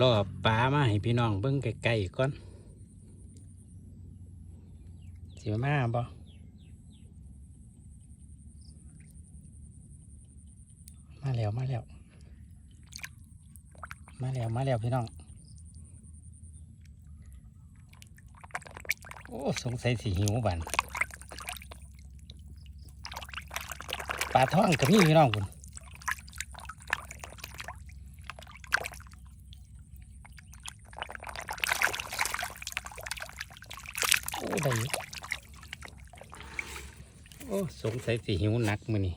รอปลามาให้พี่น้องเบิ่งไกลๆก่อนสิมาบ่มาแล้วมาแล้ว มาแล้วมาแล้วพี่น้อง โอ้สงสัยสีหิวบันปลาท่องกับนี่พี่น้องคุณ อ้ได้โอ้สงสัยสิหิวหนักมือนี่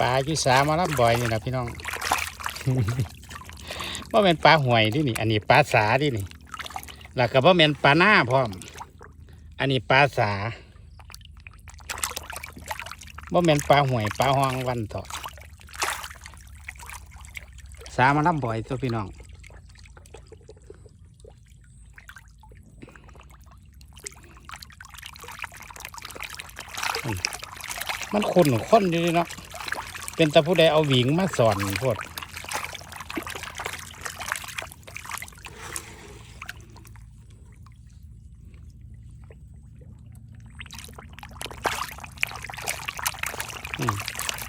ปลาอยู่สามารับบ่อยนี่นะพี่น้องว่าเป็นปลาห่วยดินี่ อันนี้ปลาสาดินี่แล้วก็ว่าเป็นปลาหน้าพร้อม อันนี้ปลาสาว่าเป็นปลาห่วยปลาห้องวันเถอสามารับบ่อยตัวพี่น้องมันขุ่นข้นอยู่ดิเนาะ เป็นตาผู้ใดเอาหวิงมาสอนพวด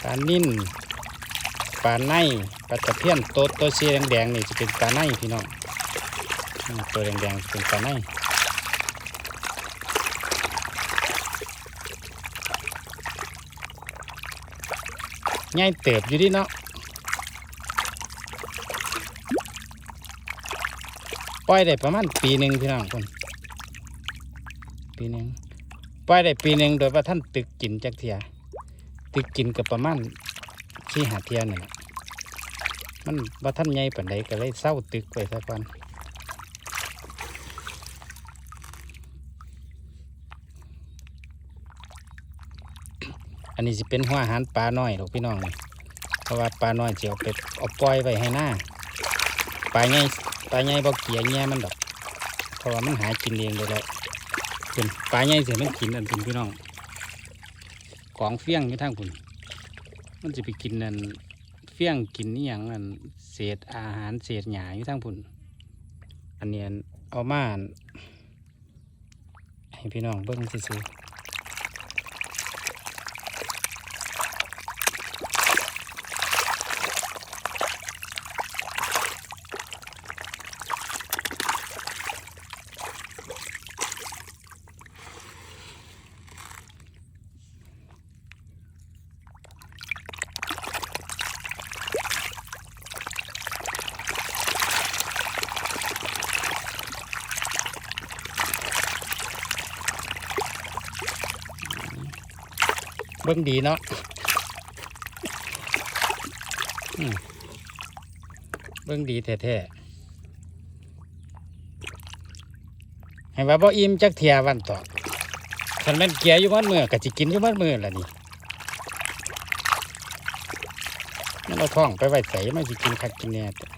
ปลานิ่นปลาในปลาตะเพียนตัวตัวสีแดงๆนี่จะเป็นปลาในพี่น้องตัวแดงๆเป็นปลาใน ใหญ่เติบอยู่ดิเนาะปล่อยได้ประมาณปีหนึ่งพี่น้องคนปีหนึ่งปล่อยได้ปีหนึ่งโดยว่าท่านตึกกินจากเทียตึกกินกับประมาณที่หาเทียนี่นแหละมันว่าท่านใหญ่ปานใดก็เลยเศร้าตึกไปซะก่อน อันนี้จะเป็นหัวอาหารปลาน้อยหรอกพี่น้องนี่เพราะว่าปลาน้อยจะเอาไปเอาปล่อยไว้ให้หน้าปลาใหญ่ปลาใหญ่บ่เกลียเงี้ยมันดอกเพราะว่ามันหากินเองได้แล้วเป็นปลาใหญ่เสียมันกินอันเป็นพี่น้อง ของเฟี้ยงอยู่ทางพุ่นมันจะไปกินนั่นเฟี้ยงกินนี่อย่างนั้นเศษอาหารเศษหญ้าอยู่ทางพุ่น อันเนี้ยเอามาอั่นให้พี่น้องเบิ่งซื่อ เบิ่งดีเนาะเบิ่งดีแท้ๆให้ว่าบ่อิ่มจักเทียวันต่อคันแม่นเกียอยู่มันมือก็สิกินอยู่มันมือล่ะนี่มันเอาท้องไปไว้ใส่มันสิกินคักกินแน่ตัว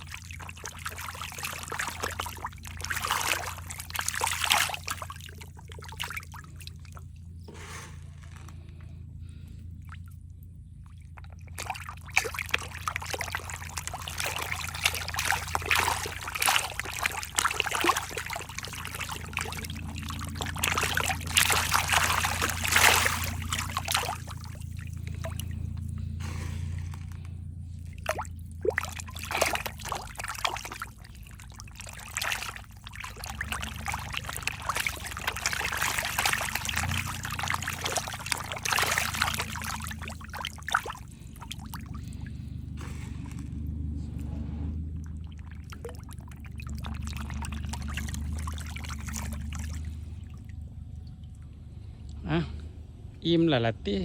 อ อิ่มละละติ